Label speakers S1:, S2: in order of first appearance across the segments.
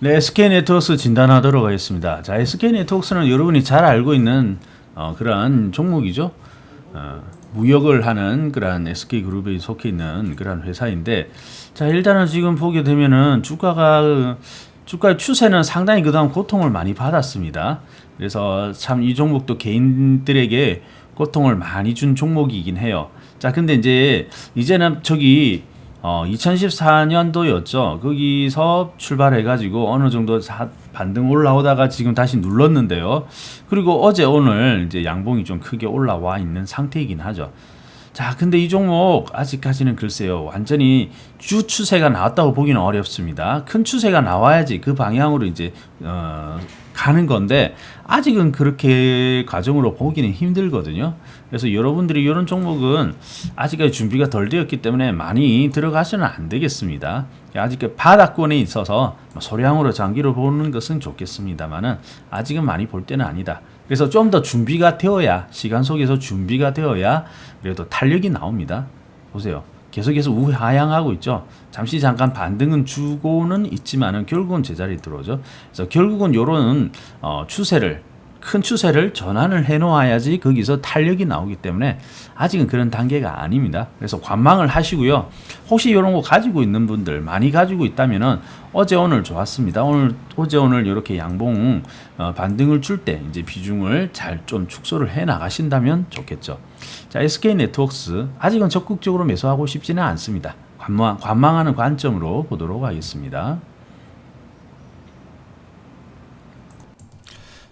S1: 네, SK 네트워크스 진단하도록 하겠습니다. 자, SK 네트워크스는 여러분이 잘 알고 있는 어, 그러한 종목이죠. 어, 무역을 하는 그러한 SK 그룹에 속해 있는 그러한 회사인데, 자, 일단은 지금 보게 되면은 주가가 어, 주가의 추세는 상당히 그동안 고통을 많이 받았습니다. 그래서 참 이 종목도 개인들에게 고통을 많이 준 종목이긴 해요. 자, 근데 이제 이제는 저기 어, 2014년도였죠. 거기서 출발해가지고 어느 정도 사- 반등 올라오다가 지금 다시 눌렀는데요. 그리고 어제 오늘 이제 양봉이 좀 크게 올라와 있는 상태이긴 하죠. 자, 근데 이 종목 아직까지는 글쎄요. 완전히 주 추세가 나왔다고 보기는 어렵습니다. 큰 추세가 나와야지 그 방향으로 이제 어, 가는 건데 아직은 그렇게 과정으로 보기는 힘들거든요. 그래서 여러분들이 이런 종목은 아직까지 준비가 덜 되었기 때문에 많이 들어가서는 안 되겠습니다. 아직 그 바닥권에 있어서 뭐 소량으로 장기로 보는 것은 좋겠습니다만은 아직은 많이 볼 때는 아니다. 그래서 좀 더 준비가 되어야 시간 속에서 준비가 되어야 그래도 탄력이 나옵니다. 보세요. 계속해서 우하향하고 있죠. 잠시 잠깐 반등은 주고는 있지만은 결국은 제자리에 들어오죠. 그래서 결국은 요런 어, 추세를 큰 추세를 전환을 해 놓아야지 거기서 탄력이 나오기 때문에 아직은 그런 단계가 아닙니다. 그래서 관망을 하시고요. 혹시 이런 거 가지고 있는 분들 많이 가지고 있다면은 어제 오늘 좋았습니다. 오늘 어제 오늘 이렇게 양봉 어, 반등을 줄 때 이제 비중을 잘 좀 축소를 해 나가신다면 좋겠죠. 자, SK 네트워크스 아직은 적극적으로 매수하고 싶지는 않습니다. 관망, 관망하는 관점으로 보도록 하겠습니다.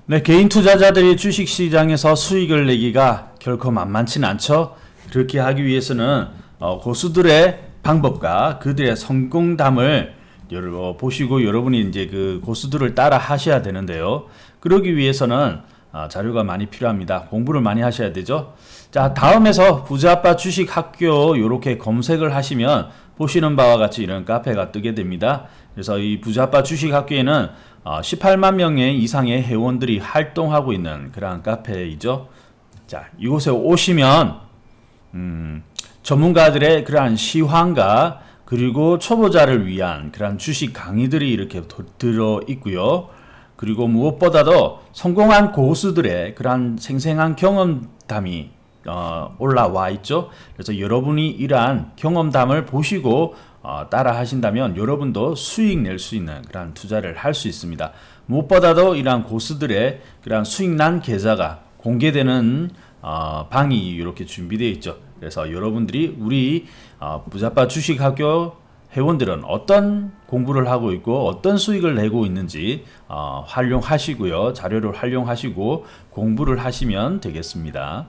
S1: 네, 개인 투자자들이 주식 시장에서 수익을 내기가 결코 만만치는 않죠. 그렇게 하기 위해서는 어, 고수들의 방법과 그들의 성공담을 보시고 여러분이 이제 그 고수들을 따라 하셔야 되는데요. 그러기 위해서는 아, 자료가 많이 필요합니다. 공부를 많이 하셔야 되죠. 자, 다음에서 부자아빠 주식 학교 이렇게 검색을 하시면 보시는 바와 같이 이런 카페가 뜨게 됩니다. 그래서 이 부자아빠 주식 학교에는 어, 18만 명의 이상의 회원들이 활동하고 있는 그러한 카페이죠. 자, 이곳에 오시면 음, 전문가들의 그러한 시황과 그리고 초보자를 위한 그러한 주식 강의들이 이렇게 도- 들어 있고요. 그리고 무엇보다도 성공한 고수들의 그러한 생생한 경험담이 어, 올라와 있죠. 그래서 여러분이 이러한 경험담을 보시고 어, 따라 하신다면 여러분도 수익 낼 수 있는 그러한 투자를 할 수 있습니다. 무엇보다도 이러한 고수들의 그러한 수익난 계좌가 공개되는 어, 방이 이렇게 준비되어 있죠. 그래서 여러분들이 우리 어, 부자빠 주식학교 회원들은 어떤 공부를 하고 있고 어떤 수익을 내고 있는지 어, 활용하시고요. 자료를 활용하시고 공부를 하시면 되겠습니다.